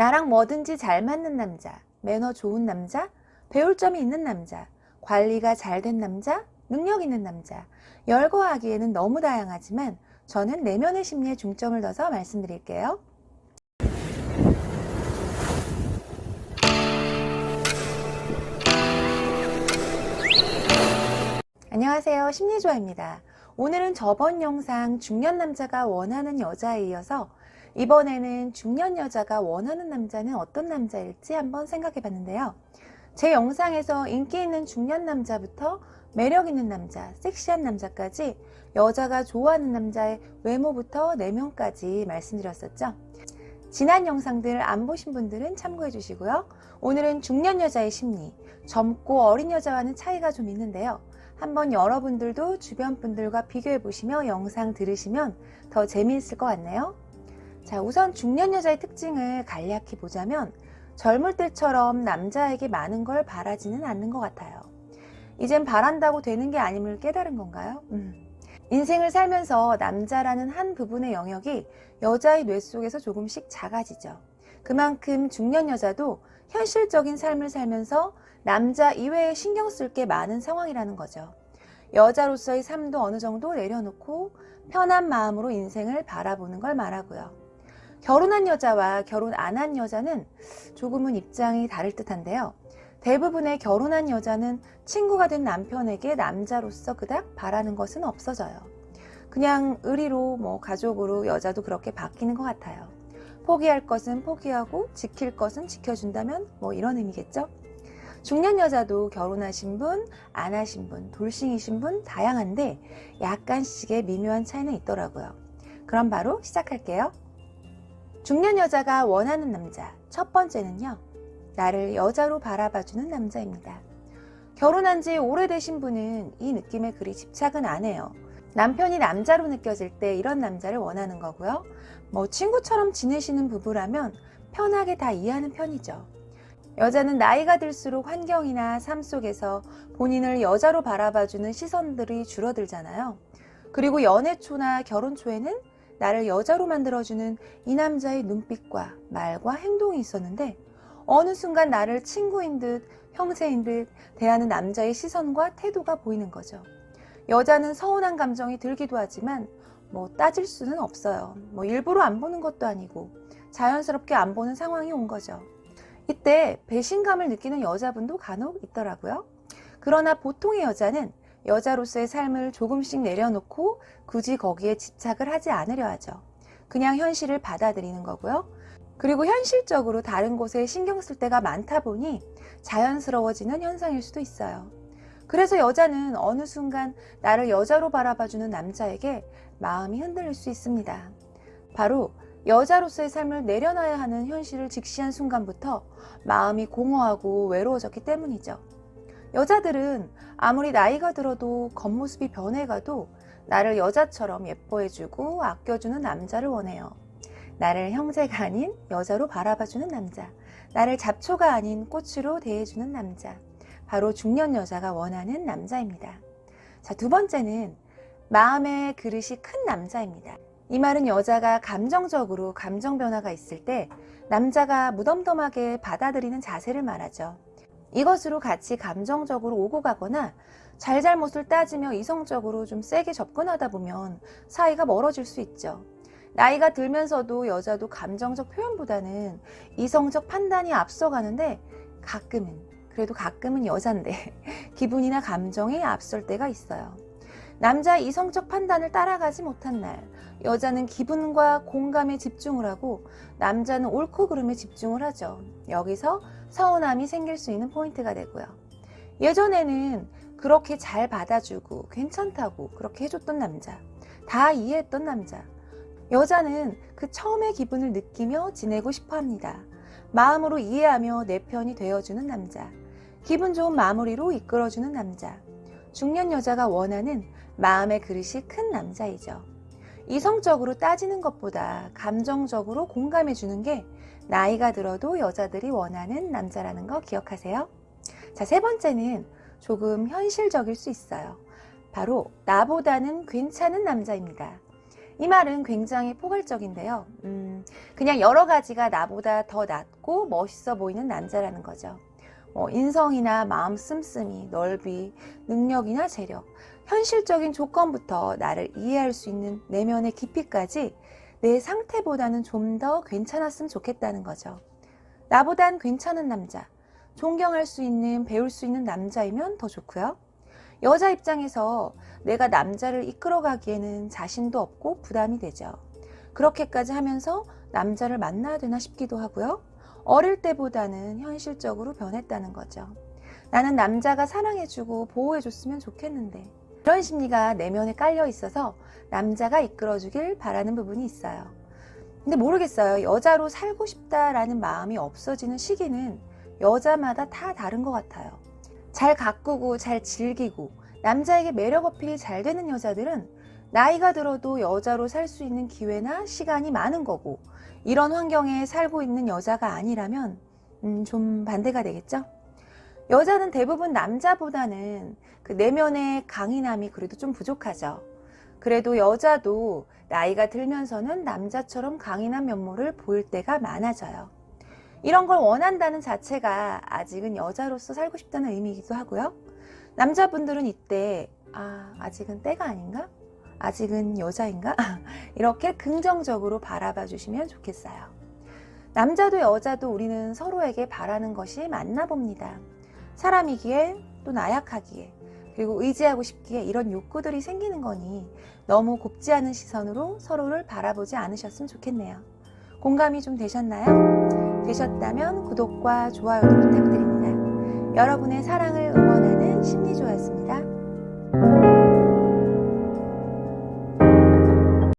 나랑 뭐든지 잘 맞는 남자, 매너 좋은 남자, 배울 점이 있는 남자, 관리가 잘 된 남자, 능력 있는 남자. 열거하기에는 너무 다양하지만 저는 내면의 심리에 중점을 둬서 말씀드릴게요. 안녕하세요. 심리조아입니다. 오늘은 저번 영상 중년 남자가 원하는 여자에 이어서 이번에는 중년 여자가 원하는 남자는 어떤 남자일지 한번 생각해 봤는데요. 제 영상에서 인기 있는 중년 남자부터 매력 있는 남자, 섹시한 남자까지 여자가 좋아하는 남자의 외모부터 내면까지 말씀드렸었죠. 지난 영상들 안 보신 분들은 참고해 주시고요. 오늘은 중년 여자의 심리, 젊고 어린 여자와는 차이가 좀 있는데요. 한번 여러분들도 주변 분들과 비교해 보시며 영상 들으시면 더 재미있을 것 같네요. 자, 우선 중년 여자의 특징을 간략히 보자면 젊을 때처럼 남자에게 많은 걸 바라지는 않는 것 같아요. 이젠 바란다고 되는 게 아님을 깨달은 건가요? 음. 인생을 살면서 남자라는 한 부분의 영역이 여자의 뇌 속에서 조금씩 작아지죠. 그만큼 중년 여자도 현실적인 삶을 살면서 남자 이외에 신경 쓸 게 많은 상황이라는 거죠. 여자로서의 삶도 어느 정도 내려놓고 편한 마음으로 인생을 바라보는 걸 말하고요. 결혼한 여자와 결혼 안 한 여자는 조금은 입장이 다를 듯한데요. 대부분의 결혼한 여자는 친구가 된 남편에게 남자로서 그닥 바라는 것은 없어져요. 그냥 의리로 뭐 가족으로 여자도 그렇게 바뀌는 것 같아요. 포기할 것은 포기하고 지킬 것은 지켜준다면 뭐 이런 의미겠죠? 중년 여자도 결혼하신 분, 안 하신 분, 돌싱이신 분 다양한데 약간씩의 미묘한 차이는 있더라고요. 그럼 바로 시작할게요. 중년 여자가 원하는 남자. 첫 번째는요. 나를 여자로 바라봐주는 남자입니다. 결혼한 지 오래되신 분은 이 느낌에 그리 집착은 안 해요. 남편이 남자로 느껴질 때 이런 남자를 원하는 거고요. 뭐 친구처럼 지내시는 부부라면 편하게 다 이해하는 편이죠. 여자는 나이가 들수록 환경이나 삶 속에서 본인을 여자로 바라봐주는 시선들이 줄어들잖아요. 그리고 연애 초나 결혼 초에는 나를 여자로 만들어주는 이 남자의 눈빛과 말과 행동이 있었는데 어느 순간 나를 친구인 듯 형제인 듯 대하는 남자의 시선과 태도가 보이는 거죠. 여자는 서운한 감정이 들기도 하지만 뭐 따질 수는 없어요. 뭐 일부러 안 보는 것도 아니고 자연스럽게 안 보는 상황이 온 거죠. 이때 배신감을 느끼는 여자분도 간혹 있더라고요. 그러나 보통의 여자는 여자로서의 삶을 조금씩 내려놓고 굳이 거기에 집착을 하지 않으려 하죠. 그냥 현실을 받아들이는 거고요. 그리고 현실적으로 다른 곳에 신경 쓸 때가 많다 보니 자연스러워지는 현상일 수도 있어요. 그래서 여자는 어느 순간 나를 여자로 바라봐주는 남자에게 마음이 흔들릴 수 있습니다. 바로 여자로서의 삶을 내려놔야 하는 현실을 직시한 순간부터 마음이 공허하고 외로워졌기 때문이죠. 여자들은 아무리 나이가 들어도 겉모습이 변해가도 나를 여자처럼 예뻐해주고 아껴주는 남자를 원해요. 나를 형제가 아닌 여자로 바라봐주는 남자. 나를 잡초가 아닌 꽃으로 대해주는 남자. 바로 중년 여자가 원하는 남자입니다. 자, 두 번째는 마음의 그릇이 큰 남자입니다. 이 말은 여자가 감정적으로 감정 변화가 있을 때 남자가 무덤덤하게 받아들이는 자세를 말하죠. 이것으로 같이 감정적으로 오고 가거나 잘잘못을 따지며 이성적으로 좀 세게 접근하다 보면 사이가 멀어질 수 있죠. 나이가 들면서도 여자도 감정적 표현보다는 이성적 판단이 앞서가는데 가끔은, 그래도 가끔은 여잔데 기분이나 감정이 앞설 때가 있어요. 남자 이성적 판단을 따라가지 못한 날, 여자는 기분과 공감에 집중을 하고 남자는 옳고 그름에 집중을 하죠. 여기서 서운함이 생길 수 있는 포인트가 되고요. 예전에는 그렇게 잘 받아주고 괜찮다고 그렇게 해줬던 남자, 다 이해했던 남자. 여자는 그 처음의 기분을 느끼며 지내고 싶어 합니다. 마음으로 이해하며 내 편이 되어주는 남자. 기분 좋은 마무리로 이끌어주는 남자. 중년 여자가 원하는 마음의 그릇이 큰 남자이죠. 이성적으로 따지는 것보다 감정적으로 공감해주는 게 나이가 들어도 여자들이 원하는 남자라는 거 기억하세요. 자, 세 번째는 조금 현실적일 수 있어요. 바로 나보다는 괜찮은 남자입니다. 이 말은 굉장히 포괄적인데요. 음, 그냥 여러 가지가 나보다 더 낫고 멋있어 보이는 남자라는 거죠. 뭐 인성이나 마음 씀씀이, 넓이, 능력이나 재력, 현실적인 조건부터 나를 이해할 수 있는 내면의 깊이까지 내 상태보다는 좀 더 괜찮았으면 좋겠다는 거죠. 나보단 괜찮은 남자, 존경할 수 있는, 배울 수 있는 남자이면 더 좋고요. 여자 입장에서 내가 남자를 이끌어가기에는 자신도 없고 부담이 되죠. 그렇게까지 하면서 남자를 만나야 되나 싶기도 하고요. 어릴 때보다는 현실적으로 변했다는 거죠. 나는 남자가 사랑해주고 보호해줬으면 좋겠는데. 그런 심리가 내면에 깔려 있어서 남자가 이끌어주길 바라는 부분이 있어요. 근데 모르겠어요. 여자로 살고 싶다라는 마음이 없어지는 시기는 여자마다 다 다른 것 같아요. 잘 가꾸고 잘 즐기고 남자에게 매력 어필이 잘 되는 여자들은 나이가 들어도 여자로 살 수 있는 기회나 시간이 많은 거고 이런 환경에 살고 있는 여자가 아니라면 음, 좀 반대가 되겠죠? 여자는 대부분 남자보다는 그 내면의 강인함이 그래도 좀 부족하죠. 그래도 여자도 나이가 들면서는 남자처럼 강인한 면모를 보일 때가 많아져요. 이런 걸 원한다는 자체가 아직은 여자로서 살고 싶다는 의미이기도 하고요. 남자분들은 이때, 아, 아직은 때가 아닌가? 아직은 여자인가? 이렇게 긍정적으로 바라봐 주시면 좋겠어요. 남자도 여자도 우리는 서로에게 바라는 것이 맞나 봅니다. 사람이기에 또 나약하기에 그리고 의지하고 싶기에 이런 욕구들이 생기는 거니 너무 곱지 않은 시선으로 서로를 바라보지 않으셨으면 좋겠네요. 공감이 좀 되셨나요? 되셨다면 구독과 좋아요도 부탁드립니다. 여러분의 사랑을 응원하는 심리조였습니다.